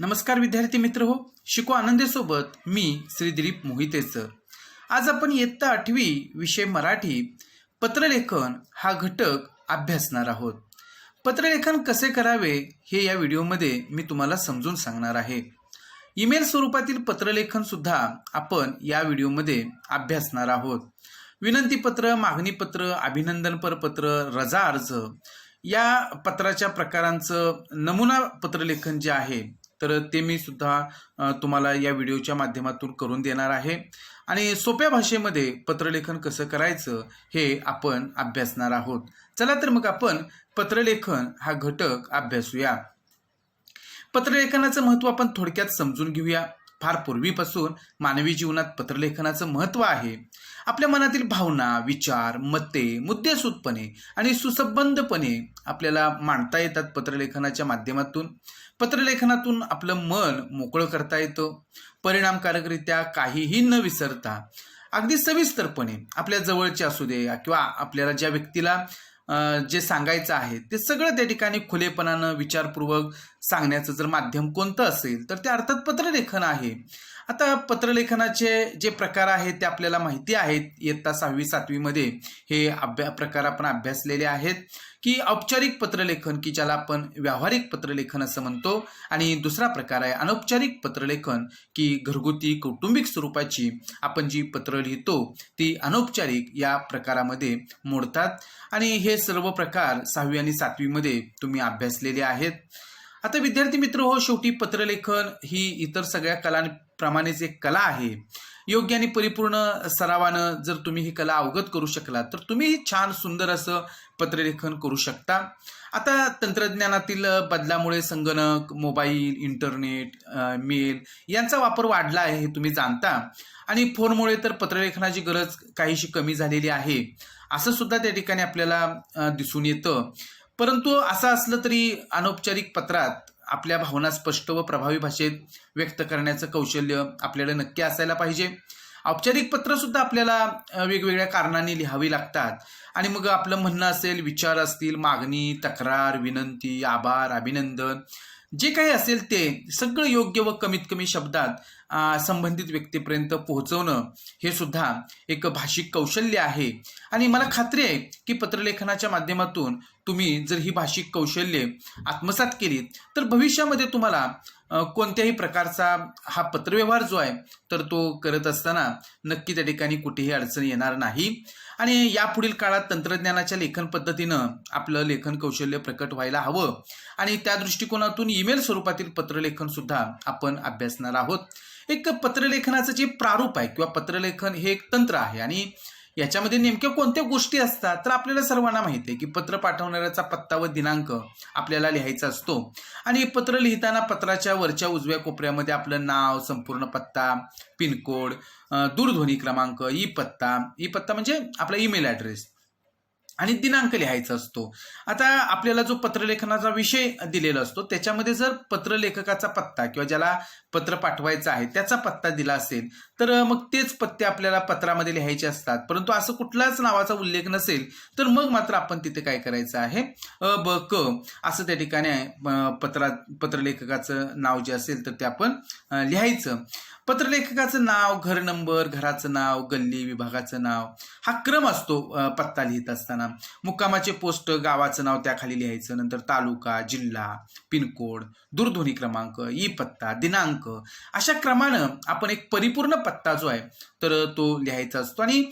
नमस्कार विद्यार्थी मित्र हो शिको आनंदेसोबत मी श्री दिलीप मोहिते सर. आज आपण इयत्ता आठवी विषय मराठी पत्रलेखन हा घटक अभ्यासणार आहोत. पत्रलेखन कसे करावे हे या व्हिडिओमध्ये मी तुम्हाला समजून सांगणार आहे. ईमेल स्वरूपातील पत्रलेखन सुद्धा आपण या व्हिडिओमध्ये अभ्यासणार आहोत. विनंतीपत्र मागणीपत्र अभिनंदनपर पत्र रजा अर्ज या पत्राच्या प्रकारांचं नमुना पत्रलेखन जे आहे तर ते मी सुद्धा तुम्हाला या व्हिडिओच्या माध्यमातून करून देणार आहे. आणि सोप्या भाषेमध्ये पत्रलेखन कसं करायचं हे आपण अभ्यासणार आहोत. चला तर मग आपण पत्रलेखन हा घटक अभ्यासूया. पत्रलेखनाचं महत्त्व आपण थोडक्यात समजून घेऊया. फार पूर्वीपासून मानवी जीवनात पत्रलेखनाचं महत्त्व आहे. आपल्या मनातील भावना विचार मते मुद्देसूदपणे आणि सुसंबद्धपणे आपल्याला मांडता येतात पत्रलेखनाच्या माध्यमातून. पत्रलेखनातून आपलं मन मोकळं करता येतं. परिणामकारकरित्या काहीही न विसरता अगदी सविस्तरपणे आपल्या जवळचे असू दे किंवा आपल्याला ज्या व्यक्तीला जे सांगायचं आहे ते सगळं त्या ठिकाणी खुलेपणानं विचारपूर्वक सांगण्याचं जर माध्यम कोणतं असेल तर ते अर्थात पत्रलेखन आहे. आता पत्रलेखनाचे जे प्रकार आहेत ते आपल्याला माहिती आहेत. इयत्ता सहावी सातवीमध्ये हे अभ्या प्रकार आपण अभ्यासलेले आहेत. की औपचारिक पत्रलेखन की ज्याला आपण व्यावहारिक पत्रलेखन असं म्हणतो. आणि दुसरा प्रकार आहे अनौपचारिक पत्रलेखन की घरगुती कौटुंबिक स्वरूपाची आपण जी पत्र लिहितो ती अनौपचारिक या प्रकारामध्ये मोडतात. आणि हे सर्व प्रकार सहावी आणि सातवीमध्ये तुम्ही अभ्यासलेले आहेत. आता विद्यार्थी मित्र हो शेवटी पत्रलेखन ही इतर सगळ्या कलांप्रमाणेच एक कला आहे. योग्य आणि परिपूर्ण सरावानं जर तुम्ही ही कला अवगत करू शकला तर तुम्ही छान सुंदर असं पत्रलेखन करू शकता. आता तंत्रज्ञानातील बदलामुळे संगणक मोबाईल इंटरनेट मेल यांचा वापर वाढला आहे हे तुम्ही जाणता. आणि फोनमुळे तर पत्रलेखनाची गरज काहीशी कमी झालेली आहे. असं सुद्धा त्या ठिकाणी आपल्याला दिसून येतं. परंतु असं असलं तरी अनौपचारिक पत्रात आपल्या भावना स्पष्ट व प्रभावी भाषेत व्यक्त करण्याचं कौशल्य आपल्याला नक्की असायला पाहिजे. औपचारिक पत्र सुद्धा आपल्याला वेगवेगळ्या कारणांनी लिहावी लागतात. आणि मग आपलं म्हणणं असेल विचार असतील मागणी तक्रार विनंती आभार अभिनंदन जे काही असेल ते सगळं योग्य व कमीत कमी शब्दात संबंधित व्यक्तीपर्यंत पोहोचवणं हे सुद्धा एक भाषिक कौशल्य आहे. आणि मला खात्री आहे की पत्रलेखनाच्या माध्यमातून तुम्ही जर ही भाषिक कौशल्ये आत्मसात केलीत तर भविष्यामध्ये तुम्हाला कोणत्याही प्रकारचा हा पत्रव्यवहार जो आहे तर तो करत असताना नक्की त्या ठिकाणी कुठेही अडचण येणार नाही. आणि यापुढील काळात तंत्रज्ञानाच्या लेखन पद्धतीनं आपलं लेखन कौशल्य प्रकट व्हायला हवं. आणि त्या दृष्टिकोनातून ईमेल स्वरूपातील पत्रलेखन सुद्धा आपण अभ्यासणार आहोत. एक पत्रलेखनाचं जे प्रारूप आहे किंवा पत्रलेखन हे एक तंत्र आहे आणि याच्यामध्ये नेमक्या कोणत्या गोष्टी असतात तर आपल्याला सर्वांना माहिती आहे की पत्र पाठवणाऱ्याचा पत्ता व दिनांक आपल्याला लिहायचा असतो. आणि पत्र लिहिताना पत्राच्या वरच्या उजव्या कोपऱ्यामध्ये आपलं नाव संपूर्ण पत्ता पिनकोड दूरध्वनी क्रमांक ई पत्ता ई पत्ता म्हणजे आपला ईमेल ॲड्रेस. आणि दिनांक लिहायचा असतो. आता आपल्याला जो पत्रलेखनाचा विषय दिलेला असतो त्याच्यामध्ये जर पत्रलेखकाचा पत्ता किंवा ज्याला पत्र पाठवायचं आहे त्याचा पत्ता दिला असेल तर मग तेच पत्ते आपल्याला पत्रामध्ये लिहायचे असतात. परंतु असं कुठलाच नावाचा उल्लेख नसेल तर मग मात्र आपण तिथे काय करायचं आहे? अ ब क असं त्या ठिकाणी अ, पत्रा पत्रलेखकाचं नाव जे असेल तर ते आपण लिहायचं. पत्रलेखकाचं नाव घर नंबर घराचं नाव गल्ली विभागाचं नाव हा क्रम असतो पत्ता लिहित असताना. मुक्कामाचे पोस्ट गावाचं नाव त्याखाली लिहायचं नंतर तालुका जिल्हा पिनकोड दूरध्वनी क्रमांक ई पत्ता दिनांक. अशा क्रमानं आपण एक परिपूर्ण पत्ता जो आहे तर तो लिहायचा असतो. आणि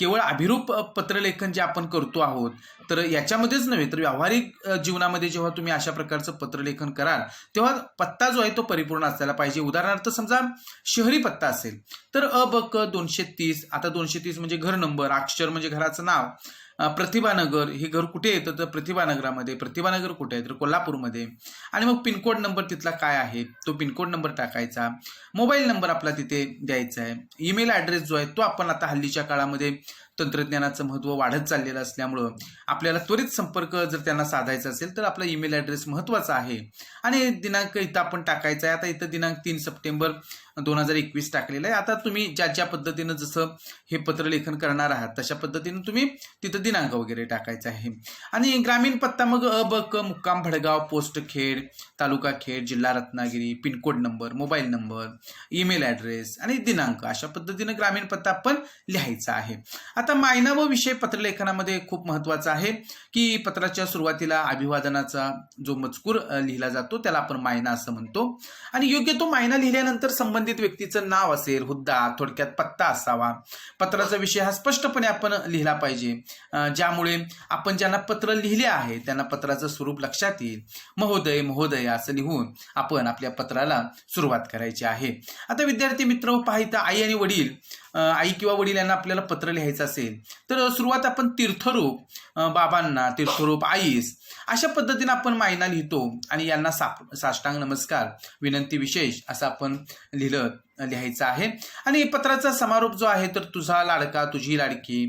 केवळ अभिरूप पत्रलेखन जे आपण करतो आहोत तर याच्यामध्येच नव्हे तर व्यावहारिक जीवनामध्ये जेव्हा तुम्ही अशा प्रकारचं पत्रलेखन कराल तेव्हा पत्ता जो आहे तो परिपूर्ण असायला पाहिजे. उदाहरणार्थ समजा शहरी पत्ता असेल तर अ ब क दोनशे तीस आता दोनशे तीस म्हणजे घर नंबर अक्षर म्हणजे घराचं नाव प्रतिभानगर हे घर कुठे येतं? तर प्रतिभानगरामध्ये. प्रतिभानगर कुठे आहे? तर कोल्हापूरमध्ये. आणि मग पिनकोड नंबर तिथला काय आहे? तो पिनकोड नंबर टाकायचा. मोबाईल नंबर आपला तिथे द्यायचा आहे. ईमेल ॲड्रेस जो आहे तो आपण आता हल्लीच्या काळामध्ये तंत्रज्ञानाचं महत्त्व वाढत चाललेलं असल्यामुळं आपल्याला त्वरित संपर्क जर त्यांना साधायचा असेल तर आपला ईमेल ॲड्रेस महत्त्वाचा आहे. आणि दिनांक इथं आपण टाकायचा आहे. आता इथं दिनांक तीन सप्टेंबर दोन हजार एकवीस टाकलेलं आहे. आता तुम्ही ज्या ज्या पद्धतीनं जसं हे पत्रलेखन करणार आहात तशा पद्धतीनं तुम्ही तिथं दिनांक वगैरे टाकायचा आहे. आणि ग्रामीण पत्ता मग अ ब क मुक्काम भडगाव पोस्ट खेड तालुका खेड जिल्हा Ratnagiri pin code number mobile number email address आणि दिनांक अशा पद्धतीनं ग्रामीण पत्ता आपण लिहायचा आहे. आता मायना व विषय पत्रलेखनामध्ये खूप महत्त्वाचा आहे की पत्राच्या सुरुवातीला अभिवादनाचा जो मजकूर लिहिला जातो त्याला आपण मायना असं म्हणतो. आणि योग्य तो मायना लिहिल्यानंतर संबंधित व्यक्तीचं नाव असेल हुद्दा थोडक्यात पत्ता असावा. पत्राचा विषय हा स्पष्टपणे आपण लिहिला पाहिजे. ज्यामुळे आपण ज्यांना पत्र लिहिले आहे त्यांना पत्राचं स्वरूप लक्षात येईल. महोदय महोदय असं लिहून आपण आपल्या पत्राला सुरुवात करायची आहे. आता विद्यार्थी मित्र पाहिता आई आणि वडील. आई किंवा वडील यांना आपल्याला पत्र लिहायचं असेल तर सुरुवात आपण तीर्थरूप बाबांना तीर्थरूप आईस अशा पद्धतीने आपण मायना लिहितो आणि यांना साप साष्टांग नमस्कार विनंती विशेष असं आपण लिहिलं. लिहायचं आहे. आणि पत्राचा समारोप जो आहे तर तुझा लाडका तुझी लाडकी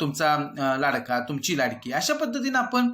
तुमचा लाडका तुमची लाडकी अशा पद्धतीने आपण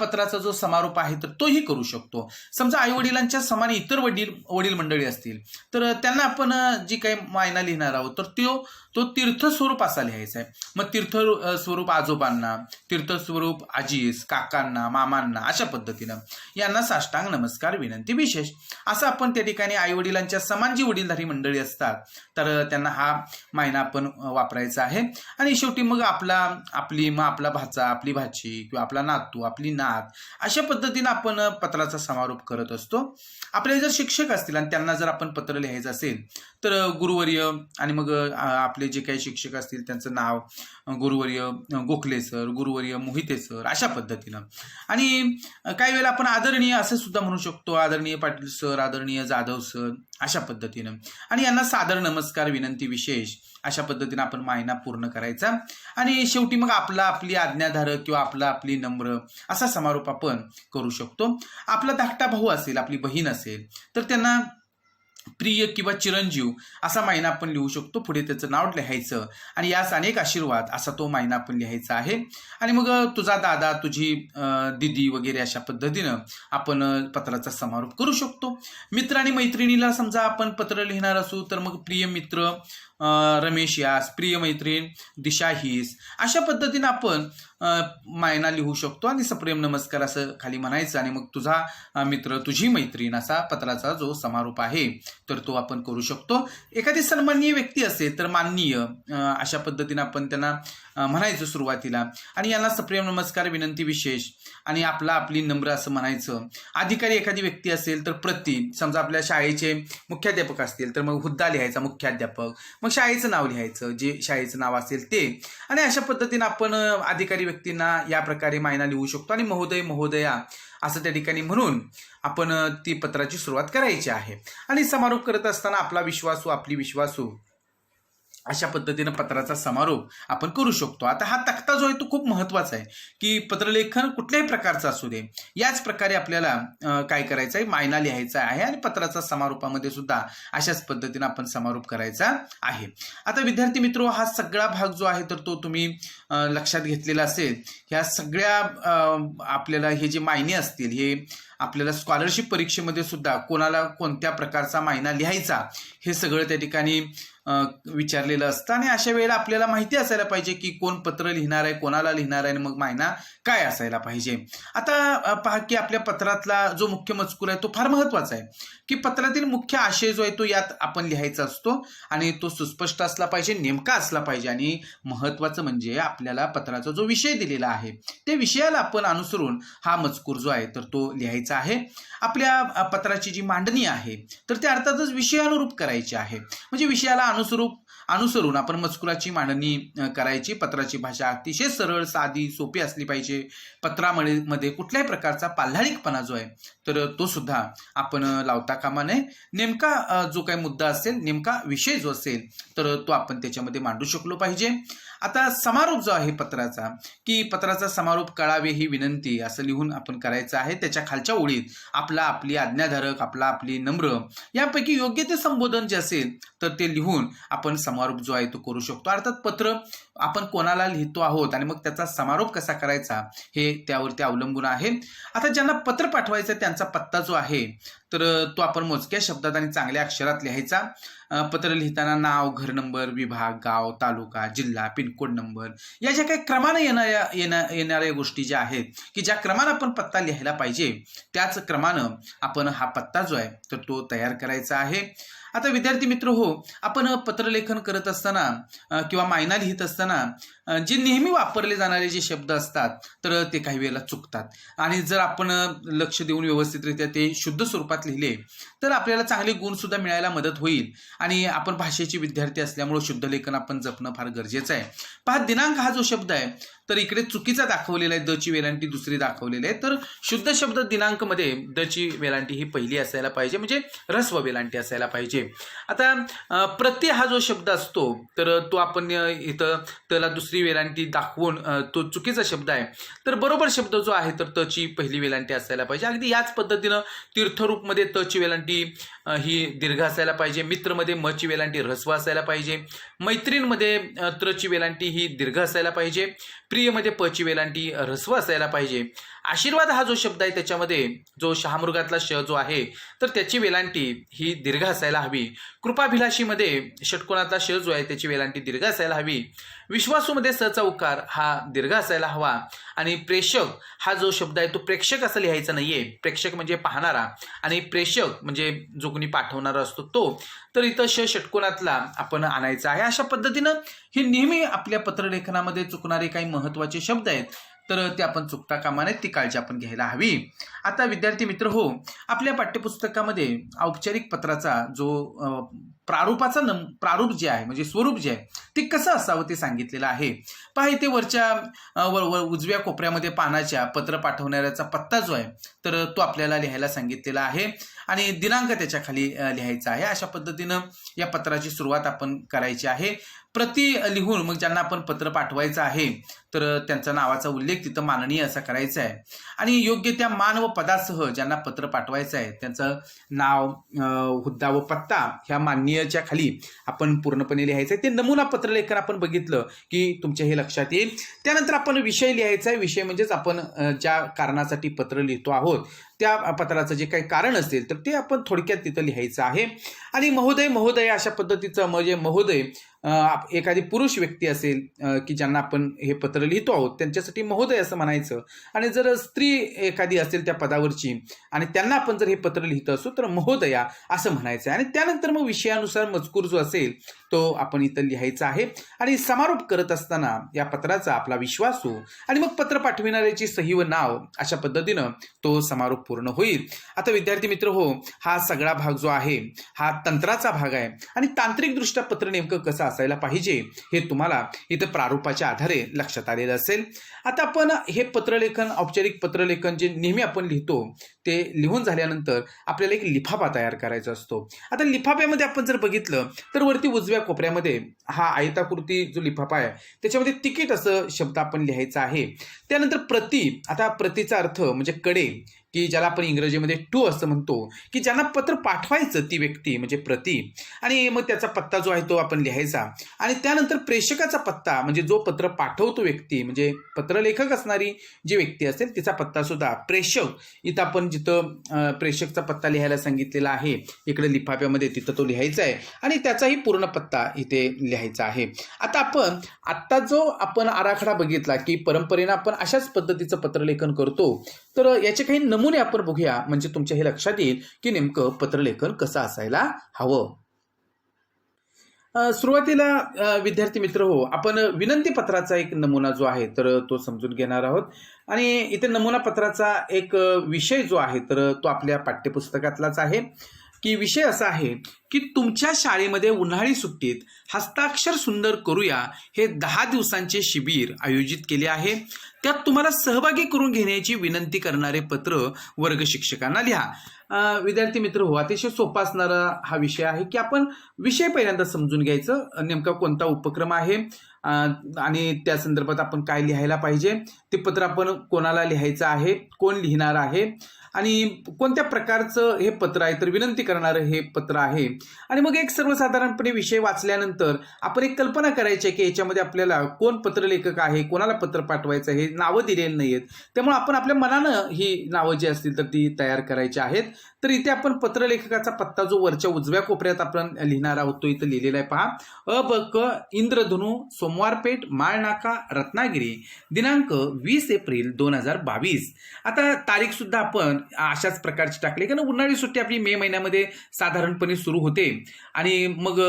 पत्राचा जो समारोप आहे तर तोही करू शकतो. समजा आई वडिलांच्या समान इतर वडील वडील मंडळी असतील तर त्यांना आपण जी काही मायना लिहिणार आहोत तर तो तो तीर्थ स्वरूप असा लिहायचा आहे. मग तीर्थ स्वरूप आजोबांना तीर्थस्वरूप आजीस काकांना मामांना अशा पद्धतीनं यांना साष्टांग नमस्कार विनंती विशेष. असं आपण त्या ठिकाणी आई वडिलांच्या समान जी वडीलधारी मंडळी असतात. तर त्यांना हा मायना आपण वापरायचा आहे. आणि शेवटी मग आपला आपली मग आपला भाचा आपली भाची किंवा आपला नातू आपली नात अशा पद्धतीनं आपण पत्राचा समारोप करत असतो. आपले जर शिक्षक असतील आणि त्यांना जर आपण पत्र लिहायचं असेल तर गुरुवर्य आणि मग आपले जे काही शिक्षक असतील त्यांचं नाव गुरुवर्य गोखले सर गुरुवर्य मोहिते सर अशा पद्धतीनं. आणि काही वेळेला आपण आदरणीय असं सुद्धा म्हणू शकतो. आदरणीय पाटील सर आदरणीय जाधव सर अशा पद्धतीनं. आणि यांना सादर नमस्कार विनंती विशेष अशा पद्धतीनं आपण मायना पूर्ण करायचा. आणि शेवटी मग आपला आपली आज्ञाधारक किंवा आपला आपली नम्र असा समारोप आपण करू शकतो. आपला धाकटा भाऊ असेल आपली बहीण असेल तर त्यांना प्रिय किंवा चिरंजीव असा महिना आपण लिहू शकतो. पुढे त्याचं नाव लिहायचं. आणि यास अनेक आशीर्वाद असा तो महिना आपण लिहायचा आहे. आणि मग तुझा दादा तुझी दिदी वगैरे अशा पद्धतीनं आपण पत्राचा समारोप करू शकतो. मित्र आणि मैत्रिणीला समजा आपण पत्र लिहिणार असू तर मग प्रिय मित्र रमेश यास प्रिय मैत्रीण दिशा हिस अशा पद्धतीनं आपण मायना लिहू शकतो आणि सप्रेम नमस्कार असं खाली म्हणायचं आणि मग तुझा मित्र तुझी मैत्रीण असा पत्राचा जो समारोप आहे तर तो आपण करू शकतो. एखादी सन्माननीय व्यक्ती असेल तर माननीय अशा पद्धतीनं आपण त्यांना म्हणायचं सुरुवातीला. आणि यांना सप्रेम नमस्कार विनंती विशेष. आणि आपला आपली नम्र असं म्हणायचं. अधिकारी एखादी व्यक्ती असेल तर प्रति समजा आपल्या शाळेचे मुख्याध्यापक असतील तर मग हुद्दा लिहायचा मुख्याध्यापक. मग शाळेचं नाव लिहायचं जे शाळेचं नाव असेल ते. आणि अशा पद्धतीनं आपण अधिकारी व्यक्तींना या प्रकारे मायना लिहू शकतो. आणि महोदय महोदया असं त्या ठिकाणी म्हणून आपण ती पत्राची सुरुवात करायची आहे. आणि समारोप करत असताना आपला विश्वासू आपली विश्वासू अशा पद्धतीनं पत्राचा समारोप आपण करू शकतो. आता हा तक्ता जो आहे तो खूप महत्त्वाचा आहे की पत्रलेखन कुठल्याही प्रकारचं असू दे याच प्रकारे आपल्याला काय करायचं आहे? मायना लिहायचा आहे आणि पत्राचा समारोपामध्ये सुद्धा अशाच पद्धतीनं आपण समारोप करायचा आहे. आता विद्यार्थी मित्र हा सगळा भाग जो आहे तर तो तुम्ही लक्षात घेतलेला असेल. ह्या सगळ्या आपल्याला हे जे मायने असतील हे आपल्याला स्कॉलरशिप परीक्षेमध्ये सुद्धा कोणाला कोणत्या प्रकारचा मायना लिहायचा हे सगळं त्या ठिकाणी विचारलेलं असतं. आणि अशा वेळेला आपल्याला माहिती असायला पाहिजे की कोण पत्र लिहिणार आहे कोणाला लिहिणार आहे आणि मग मायना काय असायला पाहिजे. आता पहा की आपल्या पत्रातला जो मुख्य मजकूर आहे तो फार महत्त्वाचा आहे. की पत्रातील मुख्य आशय जो आहे तो यात आपण लिहायचा असतो आणि तो सुस्पष्ट असला पाहिजे नेमका असला पाहिजे आणि महत्वाचं म्हणजे आपल्याला पत्राचा जो विषय दिलेला आहे त्या विषयाला आपण अनुसरून हा मजकूर जो आहे तर तो लिहायचा आहे. आपल्या पत्राची जी मांडणी आहे तर ते अर्थातच विषयानुरूप करायची आहे. म्हणजे विषयाला अनुसरूप अनुसरून आपण मजकुराची मांडणी करायची. पत्राची भाषा अतिशय सरळ साधी सोपी असली पाहिजे. पत्रामध्ये मध्ये कुठल्याही प्रकारचा पाल्हाळिकपणा जो आहे तर तो सुद्धा आपण लावता कामा नये. नेमका जो काही मुद्दा असेल नेमका विषय जो असेल तर तो आपण त्याच्यामध्ये मांडू शकलो पाहिजे. आता समारोप जो आहे पत्राचा की पत्राचा समारोप कळावे ही विनंती असं लिहून आपण करायचं आहे त्याच्या खालच्या ओळीत आपला आपली आज्ञाधारक आपला आपली नम्र यापैकी योग्य ते संबोधन जे असेल तर ते लिहून आपण समारोप जो आहे तो करू शकतो. अर्थात पत्र आपण कोणाला लिहितो आहोत आणि मग त्याचा समारोप कसा करायचा हे त्यावरती अवलंबून आहे. आता ज्यांना पत्र पाठवायचं त्यांचा पत्ता जो आहे तर तो आपण मोजक्या शब्दात आणि चांगल्या अक्षरात लिहायचा. पत्र लिहिताना नाव घर नंबर विभाग गाव तालुका जिल्हा पिनकोड नंबर या ज्या काही क्रमानं येणाऱ्या येणार येणाऱ्या गोष्टी ज्या आहेत की ज्या क्रमानं आपण पत्ता लिहायला पाहिजे त्याच क्रमानं आपण हा पत्ता जो आहे तर तो तयार करायचा आहे. आता विद्यार्थी मित्र हो आपण पत्रलेखन करत असताना किंवा मायना लिहित असताना जे नेहमी वापरले जाणारे जे शब्द असतात तर ते काही वेळेला चुकतात. आणि जर आपण लक्ष देऊन व्यवस्थितरित्या ते शुद्ध स्वरूपात लिहिले तर आपल्याला चांगले गुणसुद्धा मिळायला मदत होईल. आणि आपण भाषेचे विद्यार्थी असल्यामुळे शुद्ध लेखन आपण जपणं फार गरजेचं आहे. पहा दिनांक हा जो शब्द आहे तर इकडे चुकीचा दाखवलेला आहे द ची वेलांटी दुसरी दाखवलेली आहे. तर शुद्ध शब्द दिनांकमध्ये द ची वेलांटी ही पहिली असायला पाहिजे म्हणजे रस्व वेलांटी असायला पाहिजे. आता प्रत्यय प्रति हा जो शब्द असतो तर तो आपण इथं त्याला दुसरी वेलांटी दाखवून तो चुकीचा शब्द आहे. तर बरोबर शब्द जो आहे तर त ची पहिली वेलांटी असायला पाहिजे. अगदी याच पद्धतीनं तीर्थरूपमध्ये त ची वेलांटी ही दीर्घ असायला पाहिजे. मित्रमध्ये म ची वेलांटी ऱ्हस्व असायला पाहिजे. मैत्रीणमध्ये त्रची त्र ची वेलांटी ही दीर्घ असायला पाहिजे. प्रियमध्ये पची वेलांटी ऱ्हस्व असायला पाहिजे. आशीर्वाद हा जो शब्द आहे त्याच्यामध्ये जो शहामृगातला श जो आहे तर त्याची वेलांटी ही दीर्घ असायला हवी. कृपाभिलाषीमध्ये षटकोणातला श जो आहे त्याची वेलांटी दीर्घ असायला हवी. विश्वासूमध्ये सचा उकार हा दीर्घ असायला हवा. आणि प्रेषक हा जो शब्द आहे तो प्रेक्षक असं लिहायचा नाहीये. प्रेक्षक म्हणजे पाहणारा. आणि प्रेषक म्हणजे जो कोणी पाठवणारा असतो तो. तर इथं श षटकोणातला आपण आणायचा आहे. अशा पद्धतीनं ही नेहमी आपल्या पत्रलेखनामध्ये चुकणारे काही महत्त्वाचे शब्द आहेत. तर ते आपण चुकता कामा नयेत ती काळजी आपण घ्यायला हवी. आता विद्यार्थी मित्र हो आपल्या पाठ्यपुस्तकामध्ये औपचारिक पत्राचा जो प्रारूपाचा नम प्रारूप जे आहे म्हणजे स्वरूप जे आहे ते कसं असावं ते सांगितलेलं आहे. पहा इथे वरच्या वर वर उजव्या कोपऱ्यामध्ये पानाच्या पत्र पाठवणाऱ्याचा पत्ता जो आहे तर तो आपल्याला लिहायला सांगितलेला आहे. आणि दिनांक त्याच्याखाली लिहायचा आहे. अशा पद्धतीनं या पत्राची सुरुवात आपण करायची आहे. प्रति लिहून मग ज्यांना आपण पत्र पाठवायचं आहे तर त्यांचा नावाचा उल्लेख तिथं माननीय असा करायचा आहे. आणि योग्य त्या मान व पदासह ज्यांना पत्र पाठवायचं आहे त्यांचं नाव हुद्दा व पत्ता ह्या माननीयच्या खाली आपण पूर्णपणे लिहायचं आहे. ते नमुना पत्र लेखन आपण बघितलं की तुमच्या हे लक्षात येईल. त्यानंतर आपण विषय लिहायचा आहे. विषय म्हणजेच आपण ज्या कारणासाठी पत्र लिहितो आहोत त्या पत्राचं जे काही कारण असेल तर ते आपण थोडक्यात तिथं लिहायचं आहे. आणि महोदय महोदय अशा पद्धतीचं म्हणजे महोदय एखादी पुरुष व्यक्ती असेल की ज्यांना आपण हे पत्र लिहितो आहोत त्यांच्यासाठी महोदय असं म्हणायचं. आणि जर स्त्री एखादी असेल त्या पदावरची आणि त्यांना आपण जर हे पत्र लिहित असू तर महोदया असं म्हणायचं आहे. आणि त्यानंतर मग विषयानुसार मजकूर जो असेल तो आपण इथं लिहायचा आहे. आणि समारोप करत असताना या पत्राचा आपला विश्वास हो. आणि मग पत्र पाठविणाऱ्याची सही व नाव अशा पद्धतीनं तो समारोप पूर्ण होईल. आता विद्यार्थी मित्र हो हा सगळा भाग जो आहे हा तंत्राचा भाग आहे. आणि तांत्रिकदृष्ट्या पत्र नेमकं कसं असायला पाहिजे हे तुम्हाला इथं प्रारूपाच्या आधारे लक्षात आलेलं असेल. आता आपण हे पत्रलेखन औपचारिक पत्रलेखन जे नेहमी आपण लिहितो ते लिहून झाल्यानंतर आपल्याला एक लिफाफा तयार करायचा असतो. आता लिफाफ्यामध्ये आपण जर बघितलं तर वरती उजव्या कोपऱ्यामध्ये हा आयताकृती जो लिफाफा आहे त्याच्यामध्ये तिकीट असं शब्द आपण लिहायचा आहे. त्यानंतर प्रति आता प्रतीचा अर्थ म्हणजे कडे. की ज्याला आपण इंग्रजीमध्ये टू असं म्हणतो की ज्यांना पत्र पाठवायचं ती व्यक्ती म्हणजे प्रती आणि मग त्याचा पत्ता जो आहे तो आपण लिहायचा. आणि त्यानंतर प्रेषकाचा पत्ता म्हणजे जो पत्र पाठवतो व्यक्ती म्हणजे पत्रलेखक असणारी जी व्यक्ती असेल तिचा पत्ता सुद्धा. प्रेषक इथं आपण जिथं प्रेषकचा पत्ता लिहायला सांगितलेला आहे इकडे लिफाफ्यामध्ये तिथं तो लिहायचा आहे आणि त्याचाही पूर्ण पत्ता इथे लिहायचा आहे. आता आपण आत्ता जो आपण आराखडा बघितला की परंपरेनं आपण अशाच पद्धतीचं पत्रलेखन करतो तर याचे काही नमुने आपण बघूया. म्हणजे तुमच्या हे लक्षात येईल की नेमकं पत्रलेखन कसं असायला हवं. सुरुवातीला विद्यार्थी मित्र हो आपण विनंती पत्राचा एक नमुना जो आहे तर तो समजून घेणार आहोत. आणि इथे नमुना पत्राचा एक विषय जो आहे तर तो आपल्या पाठ्यपुस्तकातलाच आहे. की विषय असा आहे की तुमच्या शाळेमध्ये उन्हाळी सुट्टीत हस्ताक्षर सुंदर करूया हे दहा दिवसांचे शिबिर आयोजित केले आहे. त्यात तुम्हाला सहभागी करून घेण्याची विनंती करणारे पत्र वर्ग शिक्षकांना लिहा. विद्यार्थी मित्र हो अतिशय सोपा असणारा हा विषय आहे की आपण विषय पहिल्यांदा समजून घ्यायचं. नेमका कोणता उपक्रम आहे? आणि त्या संदर्भात आपण काय लिहायला पाहिजे? ते पत्र आपण कोणाला लिहायचं आहे? कोण लिहिणार आहे? आणि कोणत्या प्रकारचं हे पत्र आहे तर विनंती करणारं हे पत्र आहे. आणि मग एक सर्वसाधारणपणे विषय वाचल्यानंतर आपण एक कल्पना करायची आहे की याच्यामध्ये आपल्याला कोण पत्रलेखक आहे कोणाला पत्र पाठवायचं आहे हे नावं दिलेली नाही आहेत त्यामुळे आपण आपल्या मनानं ही नावं जी असतील तर ती तयार करायची आहेत. तर इथे आपण पत्रलेखकाचा पत्ता जो वरच्या उजव्या कोपऱ्यात आपण लिहिणार आहोत तो इथं लिहिलेला आहे पहा. अ ब क इंद्रधनु सोमवारपेठ माळनाका रत्नागिरी दिनांक वीस एप्रिल दोन हजार बावीस. आता तारीख सुद्धा आपण अशाच प्रकारची टाकली. कारण उन्हाळी सुट्टी आपली मे महिन्यामध्ये साधारणपणे सुरू होते. आणि मग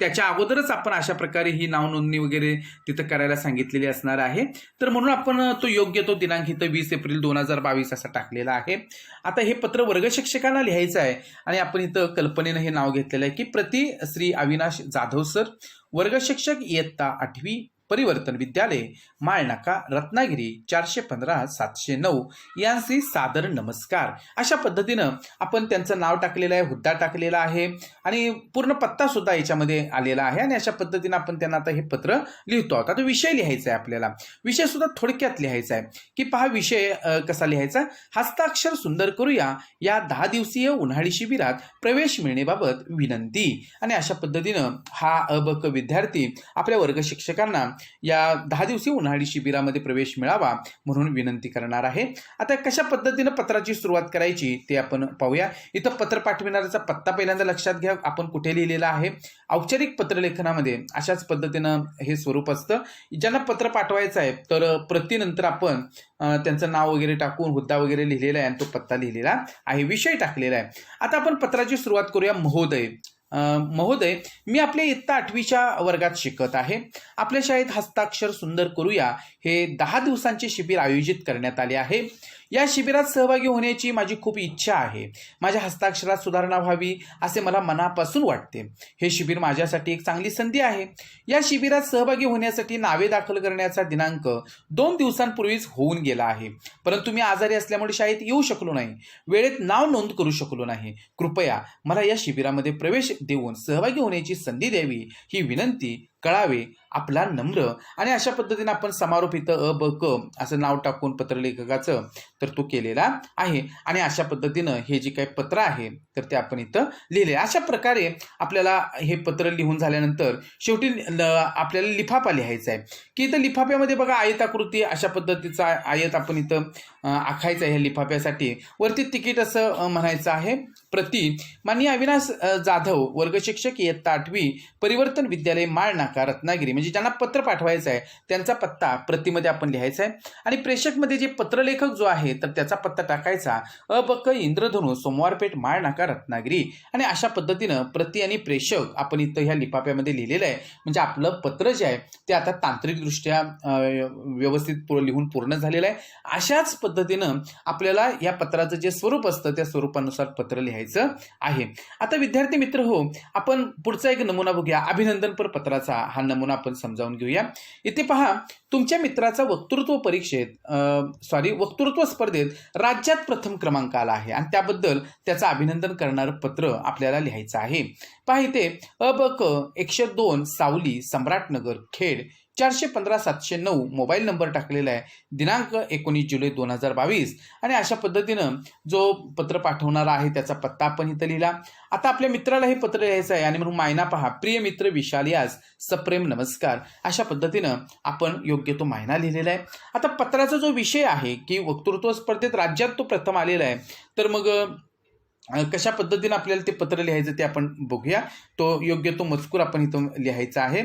त्याच्या अगोदरच आपण अशा प्रकारे ही नाव नोंदणी वगैरे तिथं करायला सांगितलेली असणार आहे. तर म्हणून आपण तो योग्य तो दिनांक इथं वीस एप्रिल दोन हजार बावीस असा टाकलेला आहे. आता हे पत्र वर्ग शिक्षकांना लिहायचं आहे. आणि आपण इथं कल्पनेनं हे नाव घेतलेलं आहे की प्रति श्री अविनाश जाधव सर वर्गशिक्षक इयत्ता आठवी परिवर्तन विद्यालय माळनाका रत्नागिरी चारशे पंधरा सातशे नऊ यांचे सादर नमस्कार. अशा पद्धतीनं आपण त्यांचं नाव टाकलेलं आहे हुद्दा टाकलेला आहे आणि पूर्ण पत्ता सुद्धा याच्यामध्ये आलेला आहे आणि अशा पद्धतीनं आपण त्यांना आता हे पत्र लिहितो आहोत. आता विषय लिहायचा आहे आपल्याला. विषय सुद्धा थोडक्यात लिहायचा आहे. की पहा विषय कसा लिहायचा? हस्ताक्षर सुंदर करूया या दहा दिवसीय उन्हाळी शिबिरात प्रवेश मिळण्याबाबत विनंती. आणि अशा पद्धतीनं हा अबक विद्यार्थी आपल्या वर्ग शिक्षकांना या दहा दिवसीय उन्हाळी शिबिरामध्ये प्रवेश मिळावा म्हणून विनंती करणार आहे. आता कशा पद्धतीनं पत्राची सुरुवात करायची ते आपण पाहूया. इथं पत्र पाठविणाऱ्याचा पत्ता पहिल्यांदा लक्षात घ्या. आपण कुठे लिहिलेला आहे? औपचारिक पत्रलेखनामध्ये अशाच पद्धतीनं हे स्वरूप असतं. ज्यांना पत्र पाठवायचं आहे तर प्रतिनंतर आपण त्यांचं नाव वगैरे टाकून हुद्दा वगैरे लिहिलेला आहे आणि तो पत्ता लिहिलेला आहे. विषय टाकलेला आहे. आता आपण पत्राची सुरुवात करूया महोदय. महोदय मी आपल्या इयत्ता आठवीच्या वर्गात शिकत आहे. आपल्या शाळेत हस्ताक्षर सुंदर करूया. हे दहा दिवसांचे शिबिर आयोजित करण्यात आले आहे. या शिबिरात सहभागी होण्याची माझी खूप इच्छा आहे. माझ्या हस्ताक्षरात सुधारणा व्हावी असे मला मनापासून वाटते. हे शिबिर माझ्यासाठी एक चांगली संधी आहे. या शिबिरात सहभागी होण्यासाठी नावे दाखल करण्याचा दिनांक दोन दिवसांपूर्वीच होऊन गेला आहे. परंतु मी आजारी असल्यामुळे शाळेत येऊ शकलो नाही. वेळेत नाव नोंद करू शकलो नाही. कृपया मला या शिबिरामध्ये प्रवेश देऊन सहभागी होण्याची संधी द्यावी ही विनंती कळावे आपला नम्र आणि अशा पद्धतीने आपण समारोप इथं अ ब क असं नाव टाकून पत्रलेखकाचं तर तो केलेला आहे. आणि अशा पद्धतीनं हे जे काही पत्र आहे तर ते आपण इथं लिहिले. अशा प्रकारे आपल्याला हे पत्र लिहून झाल्यानंतर शेवटी ल- आपल्याला लिफाफा लिहायचा आहे. की इथं लिफाफ्यामध्ये बघा आयताकृती अशा पद्धतीचा आयत आपण इथं आखायचा आहे ह्या लिफाफ्यासाठी. वरती तिकीट असं म्हणायचं आहे. प्रति माननीय अविनाश जाधव वर्गशिक्षक इयत्ता आठवी परिवर्तन विद्यालय माळ नाका रत्नागिरी म्हणजे ज्यांना पत्र पाठवायचं आहे त्यांचा पत्ता प्रतिमध्ये आपण लिहायचा आहे. आणि प्रेषकमध्ये जे पत्रलेखक जो आहे तर त्याचा पत्ता टाकायचा अबक इंद्रधनु सोमवारपेठ माळ नाका रत्नागिरी. आणि अशा पद्धतीनं प्रति आणि प्रेषक आपण इथं ह्या लिफाफ्यामध्ये लिहिलेलं आहे. म्हणजे आपलं पत्र जे आहे ते आता तांत्रिकदृष्ट्या व्यवस्थित लिहून पूर्ण झालेलं आहे. अशाच पद्धतीनं आपल्याला या पत्राचं जे स्वरूप असतं त्या स्वरूपानुसार पत्र लिहायचं आहे. आता विद्यार्थी मित्र हो आपण पुढचा एक नमुना बघूया. अभिनंदनपर पत्राचा. हा नमुना आपण समजावून घेऊया. इथे पहा तुमच्या मित्राचा वक्तृत्व परीक्षेत सॉरी वक्तृत्व स्पर्धेत राज्यात प्रथम क्रमांक आला आहे. आणि त्याबद्दल त्याचं अभिनंदन करणारं पत्र आपल्याला लिहायचं आहे. पहा इथे अ ब क एकशे दोन सावली सम्राटनगर खेड चारशे पंधरा सातशे नऊ मोबाईल नंबर टाकलेला आहे. दिनांक एकोणीस जुलै दोन हजार बावीस. आणि अशा पद्धतीनं जो पत्र पाठवणारा आहे त्याचा पत्ता आपण इथं लिहिला. आता आपल्या मित्राला हे पत्र लिहायचं आहे. आणि म्हणून मायना पहा. प्रिय मित्र विशाल यास सप्रेम नमस्कार. अशा पद्धतीनं आपण योग्य तो मायना लिहिलेला आहे. आता पत्राचा जो विषय आहे की वक्तृत्व स्पर्धेत राज्यात तो प्रथम आलेला आहे. तर मग कशा पद्धतीनं आपल्याला ते पत्र लिहायचं ते आपण बघूया. तो योग्य तो मजकूर आपण इथं लिहायचा आहे.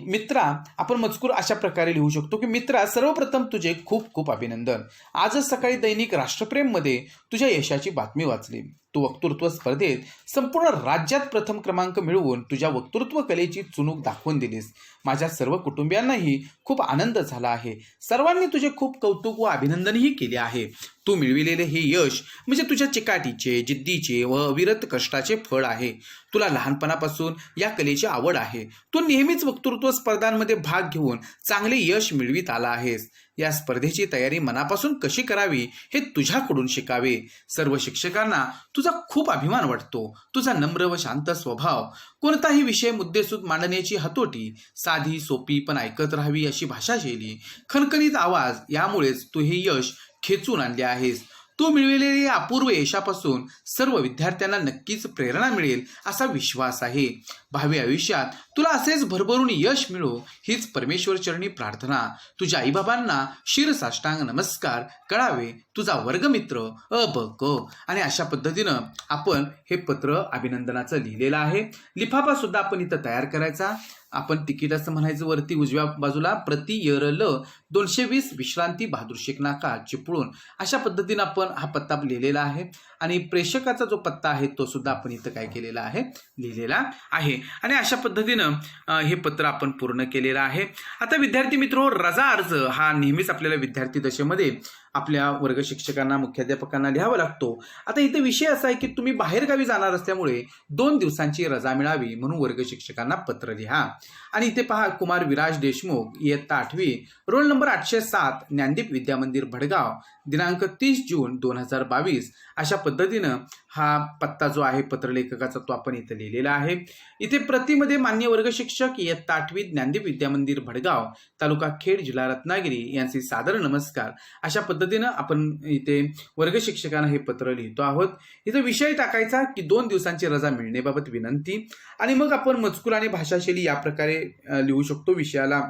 मित्रा आपण मजकूर अशा प्रकारे लिहू शकतो की मित्रा सर्वप्रथम तुझे खूप खूप अभिनंदन. आजच सकाळी दैनिक राष्ट्रप्रेममध्ये तुझ्या यशाची बातमी वाचली. तू वक्तृत्व स्पर्धेत संपूर्ण राज्यात प्रथम क्रमांक मिळवून तुझ्या वक्तृत्व कलेची चुणूक दाखवून दिलीस. माझ्या सर्व कुटुंबियांनाही खूप आनंद झाला आहे. सर्वांनी तुझे खूप कौतुक व अभिनंदनही केले आहे. तू मिळविलेले हे यश म्हणजे तुझ्या चिकाटीचे जिद्दीचे व अविरत कष्टाचे फळ आहे. तुला लहानपणापासून या कलेची आवड आहे. तू नेहमीच वक्तृत्व स्पर्धांमध्ये भाग घेऊन चांगले यश मिळवित आला आहेस. या स्पर्धेची तयारी मनापासून कशी करावी हे तुझ्याकडून शिकावे. सर्व शिक्षकांना तुझा खूप अभिमान वाटतो. तुझा नम्र व शांत स्वभाव. कोणताही विषय मुद्देसूद मांडण्याची हतोटी. साधी सोपी पण ऐकत राहावी अशी भाषाशैली. खणखणीत आवाज यामुळेच तू हे यश खेचून आणले आहेस. तू मिळविलेल्या अपूर्व यशापासून सर्व विद्यार्थ्यांना नक्कीच प्रेरणा मिळेल असा विश्वास आहे. भावी आयुष्यात तुला असेच भरभरून यश मिळो हीच परमेश्वर चरणी प्रार्थना. तुझ्या आईबाबांना शिरसाष्टांग नमस्कार कळावे. तुझा वर्गमित्र अ ब क. आणि अशा पद्धतीनं आपण हे पत्र अभिनंदनाचं लिहिलेलं आहे. लिफाफा सुद्धा आपण इथं तयार करायचा. आपण तिकीट असं म्हणायचं वरती उजव्या बाजूला प्रति यर ल दोनशे वीस विश्रांती बहादूर शेख नाका चिपळूण. अशा पद्धतीनं आपण हा पत्ता लिहिलेला आहे. आणि प्रेक्षकाचा जो पत्ता आहे तो सुद्धा आपण इथं काय केलेला आहे? लिहिलेला आहे. आणि अशा पद्धतीनं हे पत्र आपण पूर्ण केलेलं आहे. आता विद्यार्थी मित्र रजा अर्ज हा नेहमीच आपल्याला विद्यार्थी दशेमध्ये आपल्या वर्ग शिक्षकांना मुख्याध्यापकांना लिहावा लागतो. आता इथे विषय असा आहे की तुम्ही बाहेरगावी जाणार असल्यामुळे दोन दिवसांची रजा मिळावी म्हणून वर्ग शिक्षकांना पत्र लिहा. आणि इथे पहा कुमार विराज देशमुख इयत्ता आठवी रोल नंबर आठशे सात ज्ञानदीप विद्यामंदिर भडगाव दिनांक तीस जून दोन हजार बावीस. अशा पद्धतीनं हा पत्ता जो आहे पत्रलेखकाचा तो आपण इथे लिहिलेला आहे. इथे प्रतिमध्ये मान्य वर्ग शिक्षक इयत्ता आठवी ज्ञानदीप विद्यामंदिर भडगाव तालुका खेड जिल्हा रत्नागिरी यांचे सादर नमस्कार. अशा पद्धतीनं आपण इथे वर्ग शिक्षकांना हे पत्र लिहितो आहोत. इथं विषय टाकायचा की दोन दिवसांची रजा मिळण्याबाबत विनंती. आणि मग आपण मजकूर आणि भाषाशैली या प्रकारे लिहू शकतो विषयाला.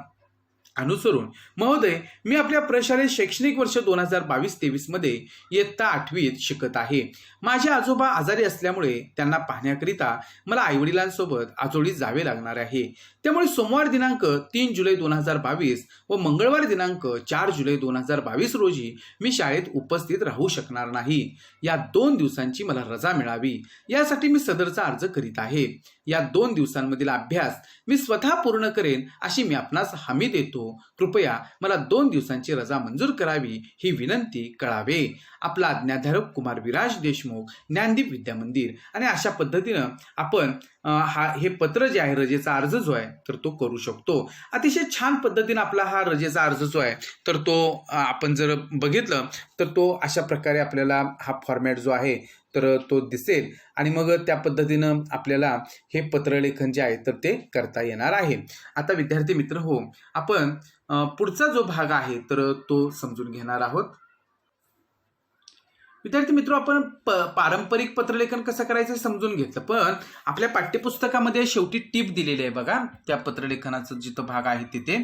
अनुसरून. महोदय मी आपल्या प्रशालेत शैक्षणिक वर्ष दोन हजार बावीस तेवीसमध्ये इयत्ता आठवीत शिकत आहे. माझे आजोबा आजारी असल्यामुळे त्यांना पाहण्याकरिता मला आईवडिलांसोबत आजोळी जावे लागणार आहे. त्यामुळे सोमवार दिनांक तीन जुलै दोन हजार बावीस व मंगळवार दिनांक चार जुलै दोन हजार बावीस रोजी मी शाळेत उपस्थित राहू शकणार नाही. या दोन दिवसांची मला रजा मिळावी. यासाठी मी सदरचा अर्ज करीत आहे. या दोन दिवसांमधील अभ्यास मी स्वतः पूर्ण करेन अशी मी आपणास हमी देतो. कृपया मला दोन दिवसांची रजा मंजूर करावी ही विनंती कळावे. आपला आज्ञाधारक कुमार विराज देशमुख ज्ञानदीप विद्यामंदिर आणि अशा पद्धतीनं आपण हा हे पत्र जे आहे रजेचा अर्ज जो आहे तर तो करू शकतो. अतिशय छान पद्धतीनं आपला हा रजेचा अर्ज जो आहे तर तो आपण जर बघितलं तर तो अशा प्रकारे आपल्याला हा फॉर्मॅट जो आहे तर तो दिसेल आणि मग त्या पद्धतीनं आपल्याला हे पत्रलेखन जे आहे तर ते करता येणार आहे. आता विद्यार्थी मित्र हो आपण पुढचा जो भाग आहे तर तो समजून घेणार आहोत. विद्यार्थी मित्र आपण प पारंपरिक पत्रलेखन कसं करायचं समजून घेतलं. पण आपल्या पाठ्यपुस्तकामध्ये शेवटी टीप दिलेली आहे बघा त्या पत्रलेखनाचं जिथं भाग आहे तिथे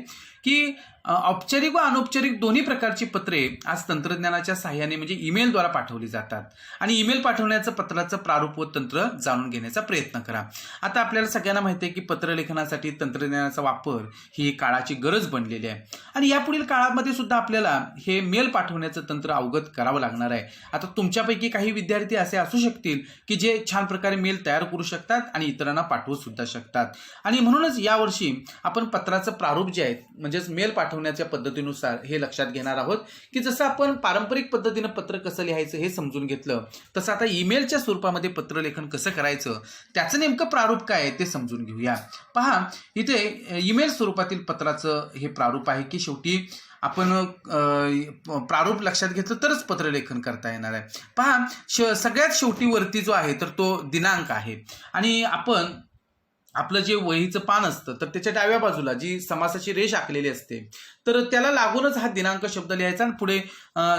की औपचारिक व अनौपचारिक दोन्ही प्रकारची पत्रे आज तंत्रज्ञानाच्या सहाय्याने म्हणजे ईमेलद्वारा पाठवली जातात. आणि ईमेल पाठवण्याचं पत्राचं प्रारूप व तंत्र जाणून घेण्याचा प्रयत्न करा. आता आपल्याला सगळ्यांना माहिती आहे की पत्रलेखनासाठी तंत्रज्ञानाचा वापर ही काळाची गरज बनलेली आहे. आणि यापुढील काळामध्ये सुद्धा आपल्याला हे मेल पाठवण्याचं तंत्र अवगत करावं लागणार आहे. आता तुमच्यापैकी काही विद्यार्थी असे असू शकतील की जे छान प्रकारे मेल तयार करू शकतात आणि इतरांना पाठवू सुद्धा शकतात. आणि म्हणूनच यावर्षी आपण पत्राचं प्रारूप जे आहे म्हणजेच मेल पाठवण्याच्या पद्धतीनुसार हे लक्षात घेणार आहोत की जसं आपण पारंपरिक पद्धतीनं पत्र कसं लिहायचं हे समजून घेतलं तसं आता ईमेलच्या स्वरूपामध्ये पत्रलेखन कसं करायचं त्याचं नेमकं प्रारूप काय आहे ते समजून घेऊया. पहा इथे ईमेल स्वरूपातील पत्राचं हे प्रारूप आहे की शेवटी आपण प्रारूप लक्षात घेतलं तरच पत्रलेखन करता येणार आहे. पहा श सगळ्यात शेवटी वरती जो आहे तर तो दिनांक आहे. आणि आपण आपलं जे वहीचं पान असतं तर त्याच्या डाव्या बाजूला जी समासाची रेष आखलेली असते तर त्याला लागूनच हा दिनांक शब्द लिहायचा आणि पुढे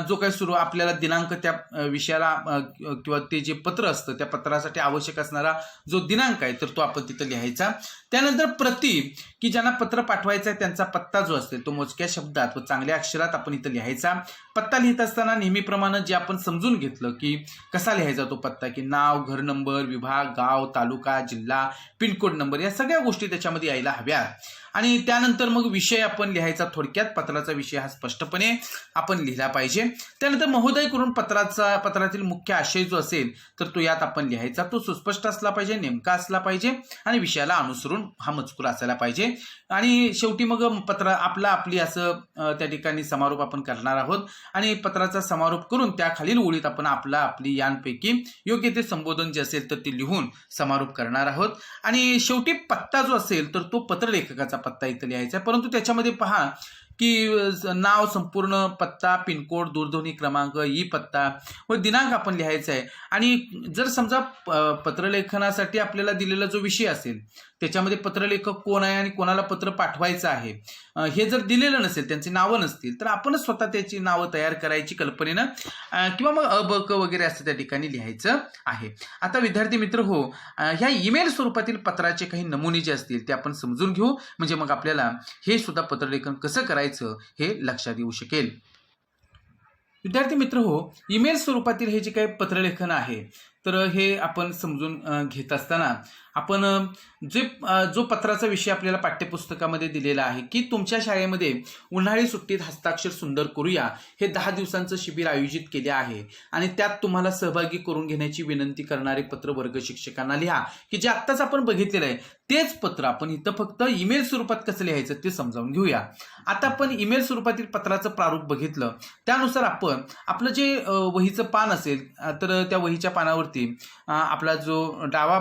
जो काही सुरू आपल्याला दिनांक त्या विषयाला किंवा ते जे पत्र असतं त्या पत्रासाठी आवश्यक असणारा जो दिनांक आहे तर तो आपण तिथं लिहायचा. त्यानंतर प्रति की ज्यांना पत्र पाठवायचं आहे त्यांचा पत्ता जो असतो तो मोजक्या शब्दात व चांगल्या अक्षरात आपण इथं लिहायचा. पत्ता लिहित असताना नेहमीप्रमाणे जे आपण समजून घेतलं की कसा लिहायचा तो पत्ता की नाव घर नंबर विभाग गाव तालुका जिल्हा पिनकोड नंबर या सगळ्या गोष्टी त्याच्यामध्ये यायला हव्या आणि त्यानंतर मग विषय आपण लिहायचा थोडक्यात. पत्राचा विषय हा स्पष्टपणे आपण लिहिला पाहिजे. त्यानंतर महोदय करून पत्राचा पत्रातील मुख्य आशय जो असेल तर तो यात आपण लिहायचा. तो सुस्पष्ट असला पाहिजे नेमका असला पाहिजे आणि विषयाला अनुसरून हा मजकूर असायला पाहिजे. आणि शेवटी मग पत्र आपला आपली असं त्या ठिकाणी समारोप आपण करणार आहोत. आणि पत्राचा समारोप करून त्या खालील ओळीत आपण आपला आपली यांपैकी योग्य ते संबोधन जे असेल तर ते लिहून समारोप करणार आहोत. आणि शेवटी पत्ता जो असेल तर तो पत्रलेखकाचा पत्ता इथं लिहायचा आहे. परंतु त्याच्यामध्ये पहा की नाव संपूर्ण पत्ता पिनकोड दूरध्वनी क्रमांक ई पत्ता व दिनांक आपण लिहायचा आहे. आणि जर समजा प- पत्रलेखनासाठी आपल्याला दिलेला जो विषय असेल त्याच्यामध्ये पत्रलेखक कोण आहे आणि कोणाला पत्र पाठवायचं आहे हे जर दिलेलं नसेल त्यांची नावं नसतील तर आपणच स्वतः त्याची नावं तयार करायची कल्पनेनं किंवा मग अ ब क वगैरे असं त्या ठिकाणी लिहायचं आहे. आता विद्यार्थी मित्र हो ह्या ईमेल स्वरूपातील पत्राचे काही नमुने जे असतील ते आपण समजून घेऊ. म्हणजे मग आपल्याला हे सुद्धा पत्रलेखन कसं करायचं हे लक्षात येऊ शकेल. विद्यार्थी मित्र हो ईमेल स्वरूपातील हे जे काही पत्रलेखन आहे तर हे आपण समजून घेत असताना आपण जे जो पत्राचा विषय आपल्याला पाठ्यपुस्तकामध्ये दिलेला आहे की तुमच्या शाळेमध्ये उन्हाळी सुट्टीत हस्ताक्षर सुंदर करूया हे दहा दिवसांचं शिबिर आयोजित केले आहे आणि त्यात तुम्हाला सहभागी करून घेण्याची विनंती करणारे पत्र वर्ग शिक्षकांना लिहा. की जे आत्ताच आपण बघितलेलं आहे तेच पत्र आपण इथं फक्त ईमेल स्वरूपात कसं लिहायचं ते समजावून घेऊया. आता आपण ईमेल स्वरूपातील पत्राचं प्रारूप बघितलं. त्यानुसार आपण आपलं जे वहीचं पान असेल तर त्या वहीच्या पानावर पानावरती आपला जो डावा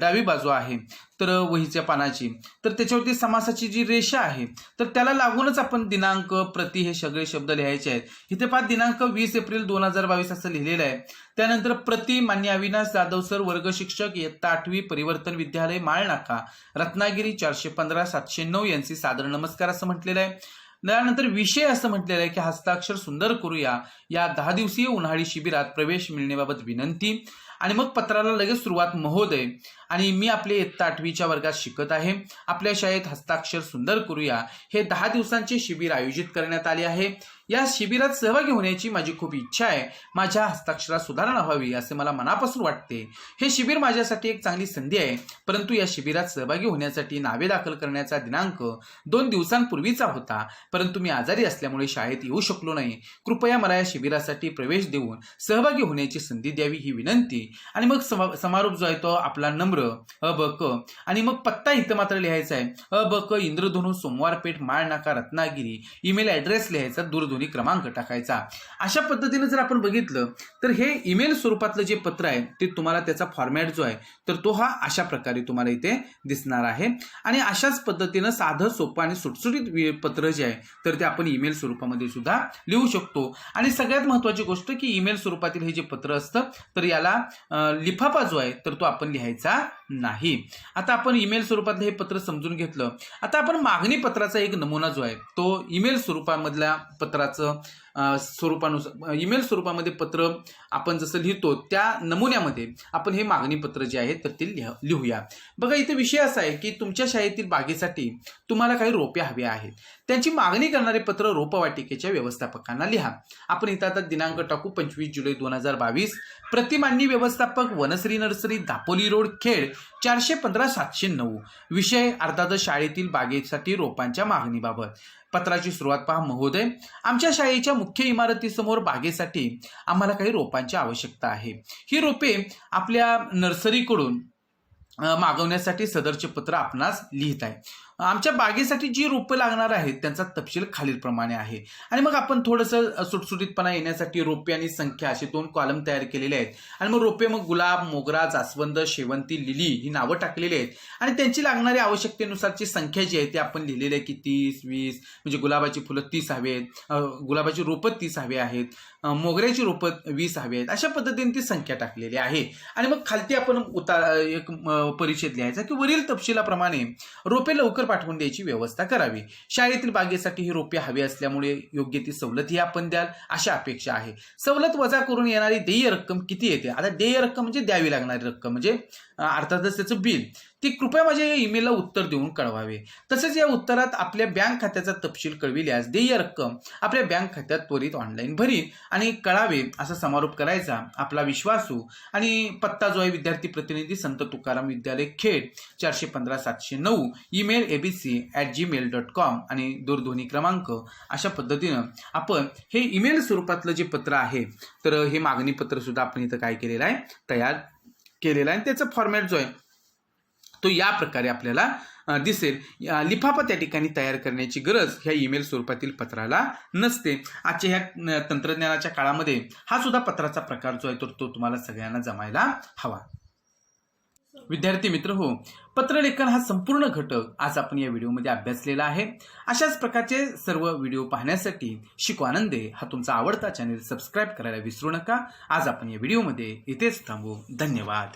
डावी बाजू आहे तर वहीच्या पानाची. तर त्याच्यावरती समासाची जी रेषा आहे तर त्याला लागूनच आपण दिनांक प्रति हे सगळे शब्द लिहायचे आहेत. इथे पाच दिनांक वीस एप्रिल दोन हजार बावीस असं लिहिलेलं आहे. त्यानंतर प्रति मान्य अविनाश जाधव सर वर्ग शिक्षक इयत्ता आठवी परिवर्तन विद्यालय माळनाका रत्नागिरी चारशे पंधरा सातशे नऊ यांचे सादर नमस्कार असं म्हटलेलं आहे. त्यानंतर विषय असं म्हटलेलं आहे की हस्ताक्षर सुंदर करूया. या दहा दिवसीय उन्हाळी शिबिरात प्रवेश मिळण्याबाबत विनंती. आणि मग पत्राला लगेच सुरुवात महोदय. आणि मी आपले इयत्ता आठवीच्या वर्गात शिकत आहे. आपल्या शाळेत हस्ताक्षर सुंदर करूया हे दहा दिवसांचे शिबिर आयोजित करण्यात आले आहे. या शिबिरात सहभागी होण्याची माझी खूप इच्छा आहे. माझ्या हस्ताक्षरात सुधारणा व्हावी असे मला मनापासून वाटते. हे शिबिर माझ्यासाठी एक चांगली संधी आहे परंतु या शिबिरात सहभागी होण्यासाठी नावे दाखल करण्याचा दिनांक दोन दिवसांपूर्वीचा होता. परंतु मी आजारी असल्यामुळे शाळेत येऊ शकलो नाही. कृपया मला या शिबिरासाठी प्रवेश देऊन सहभागी होण्याची संधी द्यावी ही विनंती. आणि मग समारोप जो आहे तो आपला विनम्र अ ब क. आणि मग पत्ता इथं मात्र लिहायचा आहे अ ब क इंद्रधनु सोमवारपेठ माळ नाका रत्नागिरी. ईमेल ॲड्रेस लिहायचा दूरध्वनी क्रमांक टाकायचा. अशा पद्धतीने जर आपण बघितलं तर हे ईमेल स्वरूपातलं जे पत्र आहे ते तुम्हाला त्याचा फॉर्मॅट जो आहे तर तो हा अशा प्रकारे तुम्हाला इथे दिसणार आहे. आणि अशाच पद्धतीनं साधं सोपं आणि सुटसुटीत पत्र जे आहे तर ते आपण ईमेल स्वरूपामध्ये सुद्धा लिहू शकतो. आणि सगळ्यात महत्त्वाची गोष्ट की ईमेल स्वरूपातील हे जे पत्र असतं तर याला लिफाफा जो आहे तर तो आपण लिहायचा नाही. आता आपण ईमेल स्वरूपातलं हे पत्र समजून घेतलं. आता आपण मागणी पत्राचा एक नमुना जो आहे तो ईमेल स्वरूपामधल्या पत्राचं स्वरूपानुसार ईमेल स्वरूपामध्ये पत्र आपण जसं लिहितो त्या नमुन्यामध्ये आपण हे मागणी पत्र जे आहे तर ते लिह लिहूया. बघा इथे विषय असा आहे की तुमच्या शाळेतील बागेसाठी तुम्हाला काही रोपे हवे आहेत. त्यांची मागणी करणारे पत्र रोपवाटिकेच्या व्यवस्थापकांना लिहा. आपण इथं आता दिनांक टाकू पंचवीस जुलै दोन हजार बावीस. प्रतिमान्य व्यवस्थापक वनश्री नर्सरी दापोली रोड खेड चारशे पंधरा सातशे नऊ. विषय अर्थातच शाळेतील बागेसाठी रोपांच्या मागणीबाबत. पत्राची सुरुवात पहा महोदय. आमच्या शाळेच्या मुख्य इमारतीसमोर बागेसाठी आम्हाला काही रोपांची आवश्यकता आहे. ही रोपे आपल्या नर्सरीकडून मागवण्यासाठी सदरचे पत्र आपणास लिहित आहे. आमच्या बागेसाठी जी रोपं लागणार आहेत त्यांचा तपशील खालीलप्रमाणे आहे. आणि मग आपण थोडंसं सुटसुटीतपणा येण्यासाठी रोपे आणि संख्या असे दोन कॉलम तयार केलेले आहेत. आणि मग रोपे मग गुलाब मोगरा जास्वंद शेवंती लिली ही नावं टाकलेली आहेत. आणि त्यांची लागणारी आवश्यकतेनुसारची संख्या जी आहे ती आपण लिहिलेली आहे की तीस वीस म्हणजे गुलाबाची फुलं तीस हवेत गुलाबाची रोपं तीस हवे आहेत मोगऱ्याची रोपं वीस हवे आहेत अशा पद्धतीने ती संख्या टाकलेली आहे. आणि मग खालती आपण उतार एक अ, परिच्छेद लिहायचा की वरील तपशिलाप्रमाणे रोपे लवकर पाठवून द्यायची व्यवस्था करावी. शाळेतील बागेसाठी ही रोपे हवी असल्यामुळे योग्य ती सवलतही आपण द्याल अशा अपेक्षा आहे. सवलत वजा करून येणारी देय रक्कम किती येते? आता देय रक्कम म्हणजे द्यावी लागणारी रक्कम. म्हणजे अर्थातच त्याचं बिल. ती कृपया माझ्या या ईमेलला उत्तर देऊन कळवावे. तसेच या उत्तरात आपल्या बँक खात्याचा तपशील कळविल्यास देय रक्कम आपल्या बँक खात्यात त्वरित ऑनलाईन भरील आणि कळावे असा समारोप करायचा आपला विश्वासू हो. आणि पत्ता जो आहे विद्यार्थी प्रतिनिधी संत तुकाराम विद्यालय खेड चारशे पंधरा सातशे नऊ email ABC at Gmail dot com आणि दूरध्वनी क्रमांक. अशा पद्धतीनं आपण हे ईमेल स्वरूपातलं जे पत्र आहे तर हे मागणी पत्र सुद्धा आपण इथं काय केलेलं आहे तयार केलेला आहे आणि त्याचा फॉर्मॅट जो आहे तो या प्रकारे आपल्याला दिसेल. या लिफाफा त्या ठिकाणी तयार करण्याची गरज ह्या ईमेल स्वरूपातील पत्राला नसते. आजच्या ह्या तंत्रज्ञानाच्या काळामध्ये हा सुद्धा पत्राचा प्रकार जो आहे तर तो तुम्हाला सगळ्यांना जमायला हवा. विद्यार्थी मित्र हो. पत्रलेखन हा संपूर्ण घटक आज आपण या व्हिडिओमध्ये अभ्यासलेला आहे. अशाच प्रकारचे सर्व व्हिडिओ पाहण्यासाठी शिकू आनंदे हा तुमचा आवडता चॅनेल सबस्क्राईब करायला विसरू नका. आज आपण या व्हिडिओमध्ये इथेच थांबू. धन्यवाद.